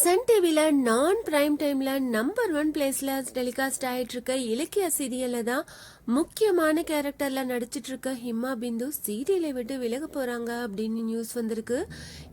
Sun டிவியில் நான் prime டைமில் நம்பர் ஒன் பிளேஸில் டெலிகாஸ்ட் ஆகிட்டு இருக்க இலக்கிய சீரியலில் தான் முக்கியமான கேரக்டரில் நடிச்சிட்டு இருக்க ஹிம்மா பிந்து சீரியலை விட்டு விலக போகிறாங்க அப்படின்னு நியூஸ் வந்திருக்கு.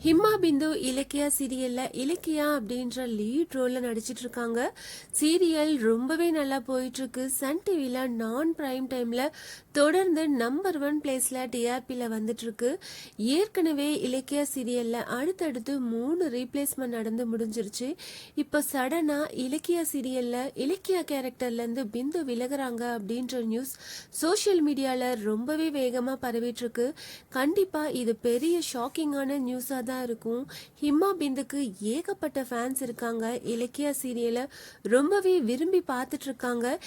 ஹிம்மா பிந்து இலக்கியா சீரியலில் இலக்கியா அப்படின்ற லீட் ரோலில் நடிச்சிட்டு இருக்காங்க சீரியல் ரொம்பவே நல்லா போயிட்டுருக்கு. சன் டிவியில் நான் பிரைம் டைமில் தொடர்ந்து நம்பர் ஒன் பிளேஸில் டிஆர்பியில் வந்துட்டு ஏற்கனவே இலக்கிய சீரியலில் அடுத்தடுத்து மூணு ரீப்ளேஸ்மெண்ட் நடந்து முடிஞ்சிருச்சு. இப்போ சடனாக இலக்கிய சீரியலில் இலக்கிய கேரக்டர்லேருந்து பிந்து விலகுறாங்க அப்படின்ற நியூஸ் சோஷியல் மீடியாவில் ரொம்பவே வேகமாக பரவிட்டு இருக்கு கண்டிப்பாக இது பெரிய ஷாக்கிங்கான நியூஸாக தான் இருக்கும். ஹிமா பிந்துக்கு ஏகப்பட்ட ஃபேன்ஸ் இருக்காங்க. இலக்கிய சீரியலை ரொம்பவே விரும்பி பார்த்துட்டு இருக்காங்க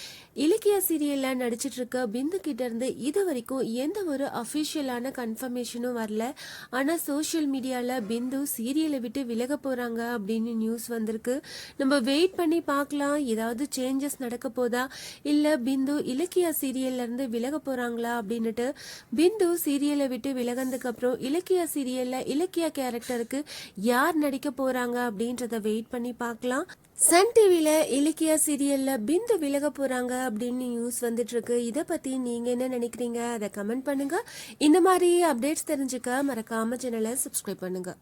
சீரியலில் நடிச்சிட்டு இருக்க பிந்து கிட்ட இருந்து இது வரைக்கும் எந்த ஒரு அஃபிஷியலான கன்ஃபர்மேஷனும் வரல. ஆனால் சோஷியல் மீடியாவில் பிந்து சீரியலை விட்டு விலக போகிறாங்க அப்படின்னு நியூஸ் வந்திருக்கு. நம்ம வெயிட் பண்ணி பார்க்கலாம். ஏதாவது சேஞ்சஸ் நடக்க போதா? இல்லை பிந்து இலக்கியா சீரியல்ல இருந்து விலக போகிறாங்களா அப்படின்னுட்டு பிந்து சீரியலை விட்டு விலகந்ததுக்கப்புறம் இலக்கியா சீரியலில் இலக்கியா கேரக்டருக்கு யார் நடிக்க போகிறாங்க அப்படின்றத வெயிட் பண்ணி பார்க்கலாம். சன் டிவியில் இலக்கியா சீரியலில் பிந்து விலக போகிறாங்க அப்படின்னு நியூஸ் வந்துட்டு இருக்கு. இதை பற்றி நீங்கள் என்ன நினைக்கிறீங்க? அதை கமெண்ட் பண்ணுங்க. இந்த மாதிரி அப்டேட்ஸ் தெரிஞ்சுக்க மறக்காம சேனலை சப்ஸ்கிரைப் பண்ணுங்க.